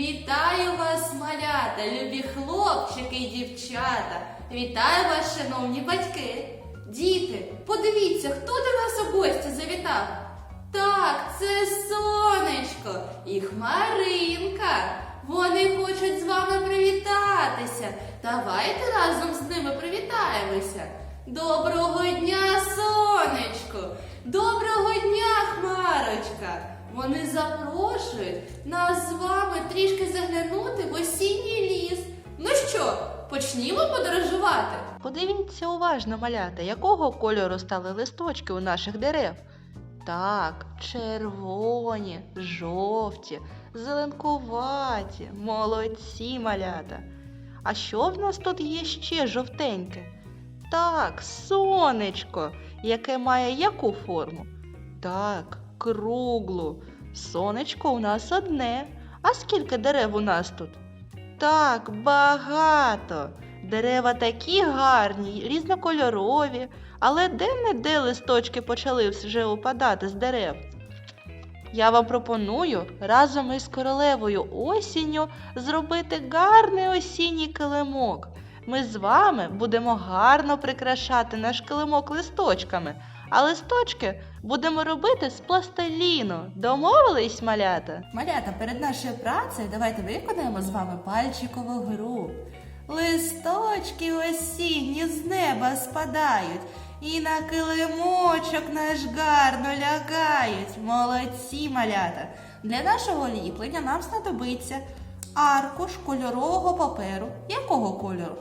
Вітаю вас, малята, любі хлопчики і дівчата. Вітаю вас, шановні батьки. Діти, подивіться, хто до нас у гості завітав. Так, це сонечко і Хмаринка. Вони хочуть з вами привітатися. Давайте разом з ними привітаємося. Доброго дня, сонечко! Доброго дня, Хмарочка! Вони запрошують нас з вами трішки заглянути в осінній ліс. Ну що, почнімо подорожувати? Подивіться уважно, малята, якого кольору стали листочки у наших дерев. Так, червоні, жовті, зеленкуваті, молодці малята. А що в нас тут є ще жовтеньке? Так, сонечко, яке має яку форму? Так, круглу. Сонечко у нас одне. А скільки дерев у нас тут? Так, багато. Дерева такі гарні, різнокольорові, але де-не-де листочки почали вже опадати з дерев. Я вам пропоную разом із королевою осінню зробити гарний осінній килимок. Ми з вами будемо гарно прикрашати наш килимок листочками, а листочки будемо робити з пластиліну. Домовились, малята? Малята, перед нашою працею давайте виконаємо з вами пальчикову гру. Листочки осінні з неба спадають і на килимочок наш гарно лягають. Молодці малята. Для нашого ліплення нам знадобиться аркуш кольорового паперу. Якого кольору?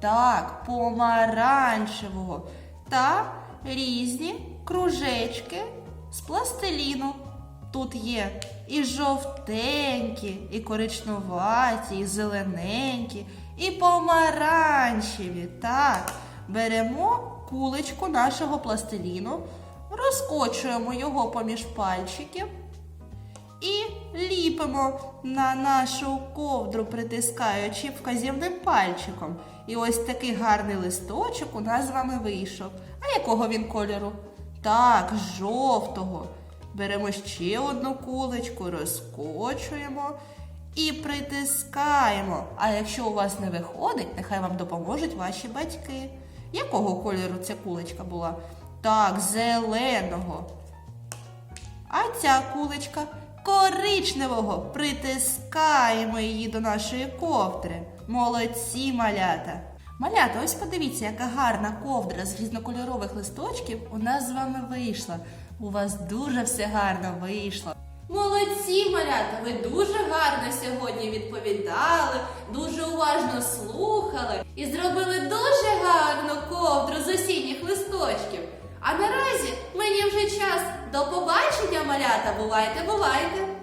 Так, помаранчевого. Та різні кружечки з пластиліну. Тут є і жовтенькі, і коричнуваті, і зелененькі, і помаранчеві. Так, беремо кулечку нашого пластиліну, розкочуємо його поміж пальчиків і ліпимо на нашу ковдру, притискаючи вказівним пальчиком. І ось такий гарний листочок у нас з вами вийшов. А якого він кольору? Так, жовтого. Беремо ще одну кулечку, розкочуємо і притискаємо. А якщо у вас не виходить, нехай вам допоможуть ваші батьки. Якого кольору ця кулечка була? Так, зеленого. А ця кулечка коричневого. Притискаємо її до нашої ковдри. Молодці малята. Малята, ось подивіться, яка гарна ковдра з різнокольорових листочків у нас з вами вийшла. У вас дуже все гарно вийшло. Молодці, малята! Ви дуже гарно сьогодні відповідали, дуже уважно слухали і зробили дуже гарну ковдру з осінніх листочків. А наразі вже час. До побачення, малята! Бувайте, бувайте!